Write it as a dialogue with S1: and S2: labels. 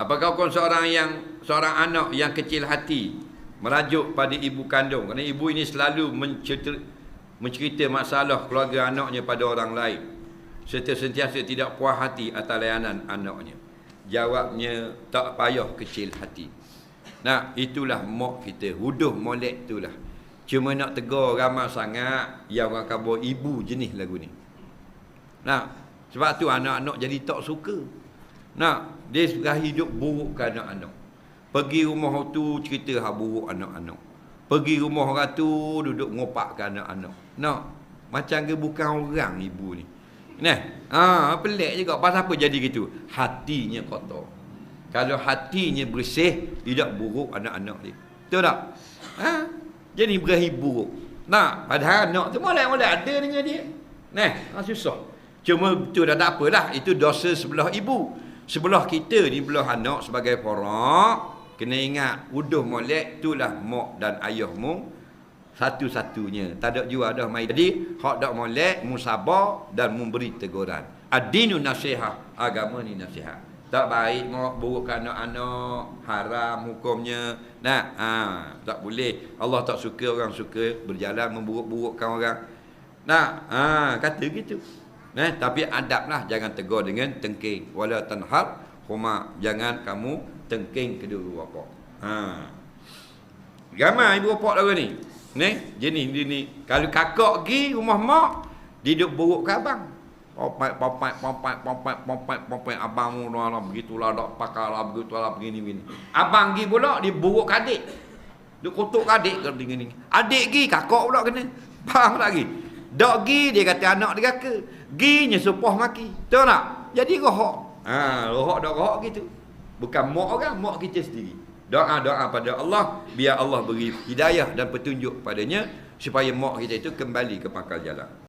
S1: Apakah kau seorang yang seorang anak yang kecil hati merajuk pada ibu kandung kerana ibu ini selalu mencerita, mencerita masalah keluarga anaknya pada orang lain serta sentiasa tidak puas hati atas layanan anaknya. Jawabnya tak payah kecil hati. Nah, itulah mak kita. Huduh molek itulah. Cuma nak tegur ramai sangat yang orang kabur ibu jenis lagu ni. Nah, sebab tu anak-anak jadi tak suka. Nah, dia suka hidup buruk ke anak-anak. Pergi rumah tu cerita hal buruk anak-anak. Pergi rumah orang tu duduk ngopak ke anak-anak. Nah, macam ke bukan orang ibu ni. Nah, ha, pelik juga. Pasal apa jadi gitu? Hatinya kotor. Kalau hatinya bersih, tidak buruk anak-anak dia. Betul tak? Ha? Jadi berakhir buruk. Nah, padahal anak tu mulai-mulai ada dengan dia. Nah, ha, susah. Cuma betul dah tak apalah. Itu dosa sebelah ibu. Sebelah kita ni belah anak sebagai porak. Kena ingat, uduh molek itulah mak dan ayahmu satu-satunya. Tak ada jua dah mai. Jadi, hak dak molek, mu sabar dan memberi teguran. Adinu nasihat, agama ni nasihat. Tak baik ngok buruk anak-anak, haram hukumnya. Nah, ha, tak boleh. Allah tak suka orang suka berjalan memburuk-burukkan orang. Nah, ha, kata gitu. Nah, tapi adablah jangan tegur dengan tengking. Wala tanhar huma jangan kamu tengking kedua bapa. Ha. Ramai ibu bapa lagu ni. Ni, jenis dia ni. Kalau kakak pergi rumah mak, dia duduk buruk ke abang. Popai, popai, popai, popai, popai, popai, abang mu lah, begitulah, tak pakar lah, begitulah, begini, begini. Abang pergi pula, dia buruk ke adik. Dia kutuk ke adik, kalau begini. Adik pergi, kakak pula kena. Tak lagi? Dok pergi, dia kata anak dia ke. Ginya supoh maki. Tahu tak? Jadi rohok. Ha, rohok dak rohok gitu. Bukan mak orang, mak kita sendiri. Doa-doa pada Allah, biar Allah beri hidayah dan petunjuk padanya supaya mak kita itu kembali ke pangkal jalan.